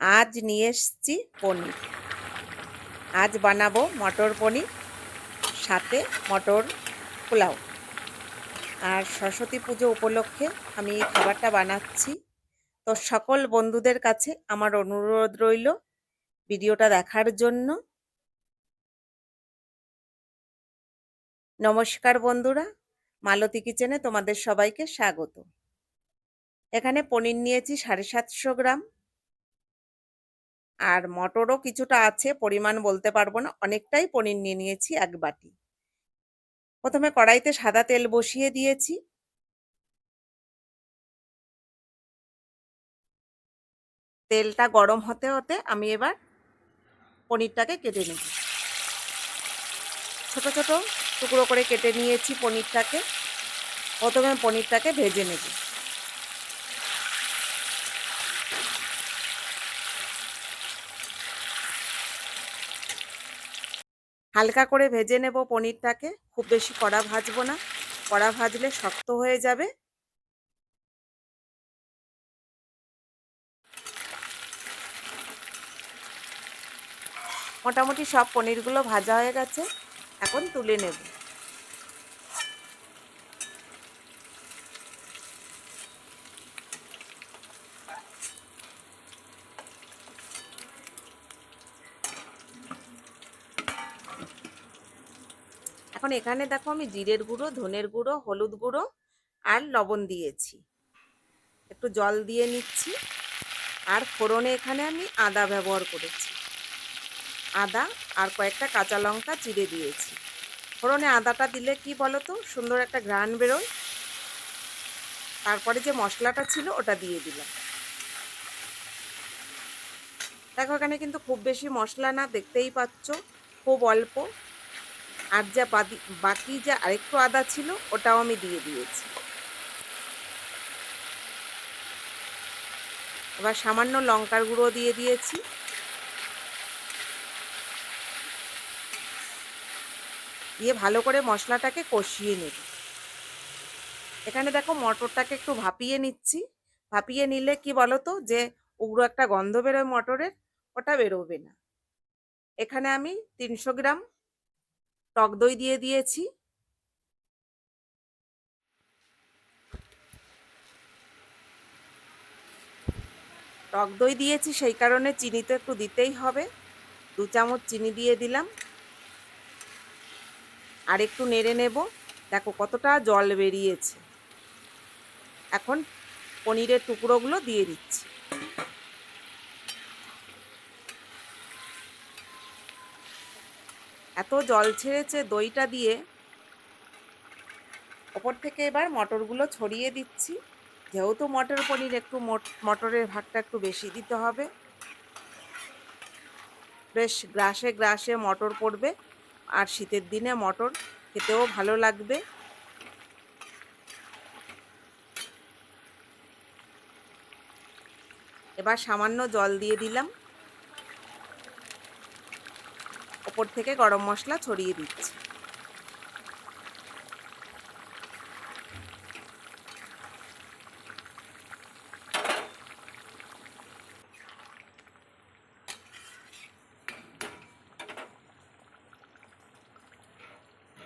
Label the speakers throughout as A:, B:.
A: আজ নিয়ে এসছি পনির। আজ বানাবো মটর পনির, সাথে মটর পোলাও। আর সরস্বতী পুজো উপলক্ষে আমি খাবারটা বানাচ্ছি। তো সকল বন্ধুদের কাছে আমার অনুরোধ রইল ভিডিওটা দেখার জন্য। নমস্কার বন্ধুরা, মালতী কিচেনে তোমাদের সবাইকে স্বাগত। এখানে পনির নিয়েছি সাড়ে সাতশো গ্রাম। আর মটরও কিছুটা আছে, পরিমাণ বলতে পারব না, অনেকটাই পনির নিয়ে নিয়েছি এক বাটি। প্রথমে কড়াইতে সাদা তেল বসিয়ে দিয়েছি। তেলটা গরম হতে হতে আমি এবার পনিরটাকে কেটে নেব। ছোট ছোট টুকরো করে কেটে নিয়েছি পনিরটাকে। প্রথমে পনিরটাকে ভেজে নেব। হালকা করে ভেজে নেব পনিরটাকে। খুব বেশি কড়া ভাজবো না। কড়া ভাজলে শক্ত হয়ে যাবে। মোটামুটি সব পনিরগুলো ভাজা হয়ে গেছে। এখন তুলে নেব। এখন এখানে দেখো আমি জিরের গুঁড়ো, ধনের গুঁড়ো, হলুদ গুঁড়ো আর লবণ দিয়েছি। একটু জল দিয়ে নিচ্ছি। আর ফোড়নে এখানে আমি আদা ব্যবহার করেছি। আদা আর কয়েকটা কাঁচা লঙ্কা চিড়ে দিয়েছি। ফোড়নে আদাটা দিলে কি বলো তো সুন্দর একটা ঘ্রাণ বেরোয়। তারপরে যে মশলাটা ছিল ওটা দিয়ে দিলাম। দেখো এখানে কিন্তু খুব বেশি মশলা না, দেখতেই পাচ্ছ, খুব অল্প। আর যা বাকি যা আরেকটু আদা ছিল, ওটাও আমি দিয়ে দিয়েছি। এবার সামান্য লঙ্কার গুঁড়ো দিয়ে দিয়েছি। দিয়ে ভালো করে মশলাটাকে কষিয়ে নেব। এখানে দেখো মটরটাকে একটু ভাপিয়ে নিচ্ছি। ভাপিয়ে নিলে কি বলতো? যে উগ্র একটা গন্ধ বেরোয় মটরের, ওটা বেরোবে না। এখানে আমি তিনশো গ্রাম টক দই দিয়ে দিয়েছি। টক দই দিয়েছি, সেই কারণে চিনি তো একটু দিতেই হবে। দু চামচ চিনি দিয়ে দিলাম। আর একটু নেড়ে নেব। দেখো কতটা জল বেরিয়েছে। এখন পনিরের টুকরোগুলো দিয়ে দিচ্ছি। এত জল ছেড়েছে দইটা দিয়ে। ওপর থেকে এবার মটরগুলো ছড়িয়ে দিচ্ছি। যেহেতু মটর পনির একটু মটরের ভাগটা একটু বেশি দিতে হবে। বেশ গ্রাসে গ্রাসে মটর পড়বে। আর শীতের দিনে মটর খেতেও ভালো লাগবে। এবার সামান্য জল দিয়ে দিলাম। ওপর থেকে গরম মশলা ছড়িয়ে দিচ্ছি।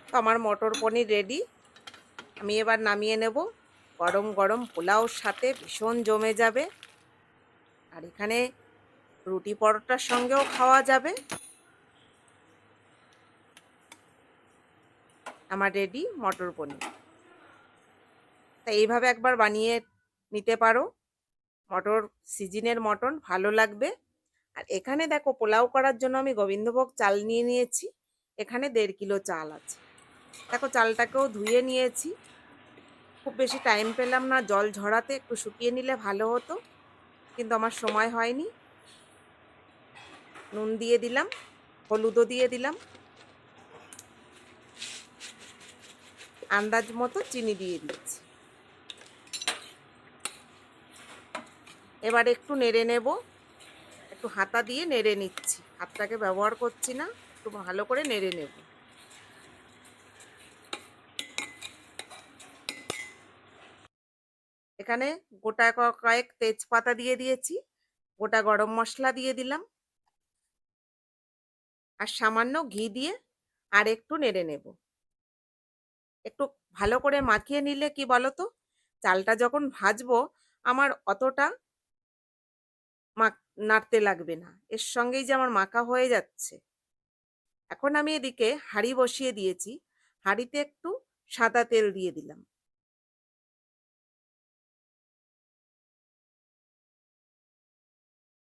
A: তো আমার মটর পনির রেডি আমি এবার নামিয়ে নেব। গরম গরম পোলাওর সাথে ভীষণ জমে যাবে। আর এখানে রুটি পরোটার সঙ্গেও খাওয়া যাবে। আমার রেডি মটর পনির। তা এইভাবে একবার বানিয়ে নিতে পারো। মটর সিজনের মটন ভালো লাগবে। আর এখানে দেখো, পোলাও করার জন্য আমি গোবিন্দভোগ চাল নিয়ে নিয়েছি। এখানে দেড় কিলো চাল আছে। দেখো, চালটাকেও ধুয়ে নিয়েছি। খুব বেশি টাইম পেলাম না, জল ঝরাতে একটু শুকিয়ে নিলে ভালো হতো। কিন্তু আমার সময় হয়নি। নুন দিয়ে দিলাম, হলুদও দিয়ে দিলাম। আন্দাজ মতো চিনি দিয়ে দিচ্ছি। এবার একটু নেড়ে নেব। একটু হাতা দিয়ে নেড়ে নিচ্ছি। হাতটাকে ব্যবহার করছি না, একটু ভালো করে নেড়ে নেব। এখানে গোটা কয়েক তেজপাতা দিয়ে দিয়েছি, গোটা গরম মশলা দিয়ে দিলাম। আর সামান্য ঘি দিয়ে আর একটু নেড়ে নেব। একটু ভালো করে মাখিয়ে নিলে কি বলতো? চালটা যখন ভাজবো আমার অতটা নাড়তে লাগবে না। এর সঙ্গেই যে আমার মাখা হয়ে যাচ্ছে। এখন আমি এদিকে হাঁড়ি বসিয়ে দিয়েছি। হাঁড়িতে একটু সাদা তেল দিয়ে দিলাম।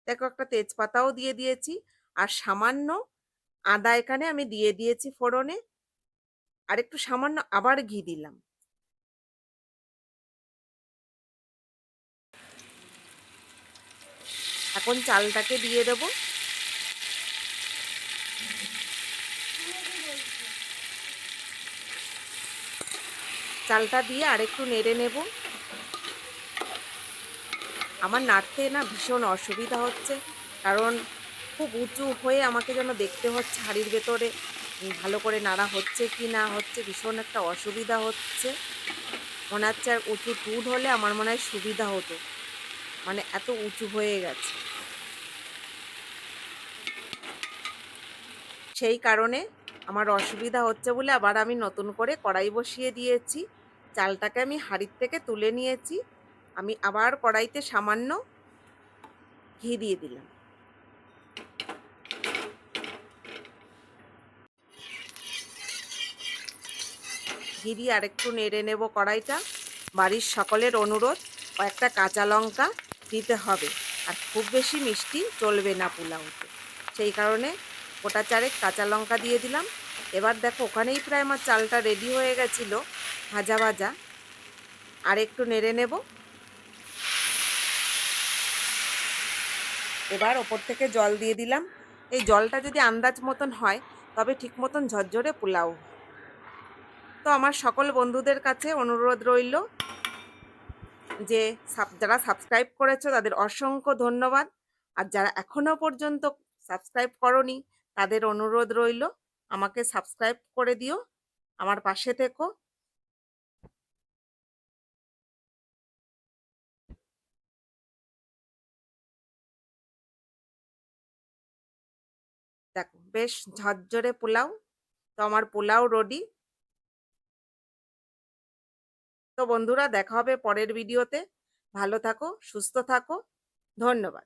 A: দেখো একটা তেজপাতাও দিয়ে দিয়েছি। আর সামান্য আদা এখানে আমি দিয়ে দিয়েছি ফোড়নে। আর একটু সামান্য আবার ঘি দিলাম। এখন চালটাকে দিয়ে দেব। চালটা দিয়ে আরেকটু নেড়ে নেব। আমার নাড়তে না ভীষণ অসুবিধা হচ্ছে, কারণ খুব উঁচু হয়ে আমাকে যেন দেখতে হচ্ছে হাড়ির ভেতরে। ভালো করে নাড়া হচ্ছে কি না হচ্ছে ভীষণ একটা অসুবিধা হচ্ছে। মনে হচ্ছে আর উঁচু টুট হলে আমার মনে হয় সুবিধা হতো। মানে এত উঁচু হয়ে গেছে। সেই কারণে আমার অসুবিধা হচ্ছে বলে আবার আমি নতুন করে কড়াই বসিয়ে দিয়েছি। চালটাকে আমি হাঁড়ির থেকে তুলে নিয়েছি। আমি আবার কড়াইতে সামান্য ঘি দিয়ে দিলাম। ঘি দিয়ে আরেকটু নেড়ে নেব কড়াইটা। বাড়ির সকলের অনুরোধ, কয়েকটা কাঁচা লঙ্কা দিতে হবে। আর খুব বেশি মিষ্টি চলবে না পোলাওতে। সেই কারণে গোটা চারেক কাঁচা লঙ্কা দিয়ে দিলাম। এবার দেখো, ওখানেই প্রায় আমার চালটা রেডি হয়ে গেছিল, ভাজা ভাজা। আর একটু নেড়ে নেব। এবার ওপর থেকে জল দিয়ে দিলাম। এই জলটা যদি আন্দাজ মতন হয়, তবে ঠিক মতন ঝরঝরে পোলাও তো আমার সকল বন্ধুদের কাছে অনুরোধ রইল যে যারা সাবস্ক্রাইব করেছ তাদের অসংখ্য ধন্যবাদ। আর যারা এখনও পর্যন্ত সাবস্ক্রাইব করনি, তাদের অনুরোধ রইল আমাকে সাবস্ক্রাইব করে দিও, আমার পাশে থেকো। দেখো, বেশ ঝরঝরে পোলাও, তো আমার পোলাও রেডি তো বন্ধুরা দেখা হবে পরের ভিডিওতে ভালো থাকো সুস্থ থাকো। ধন্যবাদ।